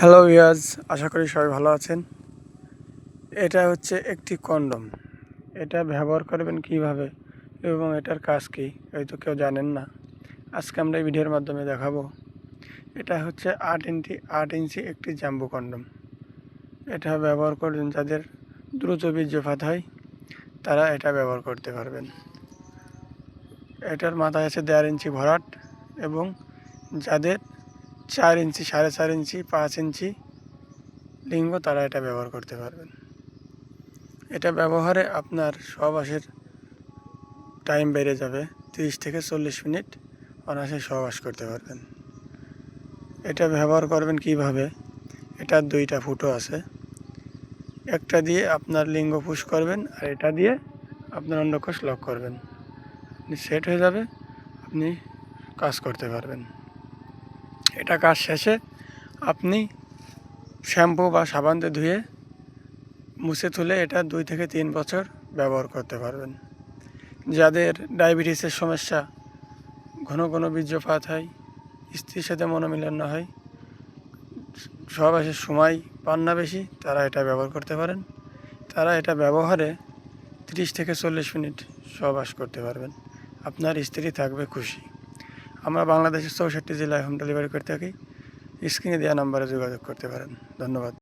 Hello Iaz আশা করি সবাই ভালো আছেন। এটা হচ্ছে একটি কন্ডম এটা ব্যবহার করবেন কীভাবে এবং এটার কাজ কী হয়তো কেউ জানেন না। আজকে আমরা এই ভিডিওর মাধ্যমে দেখাবো। এটা হচ্ছে আট ইঞ্চি আট ইঞ্চি একটি জাম্বু কন্ডম এটা ব্যবহার করবেন যাদের দ্রুত বীর্যপাত হয়, তারা এটা ব্যবহার করতে পারবেন। এটার মাথায় আছে দেড় ইঞ্চি ভরাট এবং যাদের চার ইঞ্চি, সাড়ে চার ইঞ্চি, পাঁচ ইঞ্চি লিঙ্গ তারা এটা ব্যবহার করতে পারবেন। এটা ব্যবহারে আপনার সহবাসের টাইম বেড়ে যাবে। তিরিশ থেকে চল্লিশ মিনিট অনায়াসে সহবাস করতে পারবেন। এটা ব্যবহার করবেন কীভাবে? এটার দুইটা ফুটো আছে। একটা দিয়ে আপনার লিঙ্গ পুশ করবেন আর এটা দিয়ে আপনার অন্ডকোষ লক করবেন। সেট হয়ে যাবে, আপনি কাজ করতে পারবেন। এটা কাজ শেষে আপনি শ্যাম্পু বা সাবান দিয়ে ধুয়ে মুছে তুলে এটা দুই থেকে তিন বছর ব্যবহার করতে পারবেন। যাদের ডায়াবেটিসের সমস্যা, ঘন ঘন বীর্যপাত হয়, স্ত্রীর সাথে মনোমিলন না হয় সহবাসের সময় পান না বেশি, তারা এটা ব্যবহার করতে পারেন। তারা এটা ব্যবহারে তিরিশ থেকে চল্লিশ মিনিট সহবাস করতে পারবেন। আপনার স্ত্রী থাকবে খুশি। আমরা বাংলাদেশের চৌষট্টি জেলায় হোম ডেলিভারি করতে থাকি। স্ক্রিনে দেওয়া নাম্বারে যোগাযোগ করতে পারেন। ধন্যবাদ।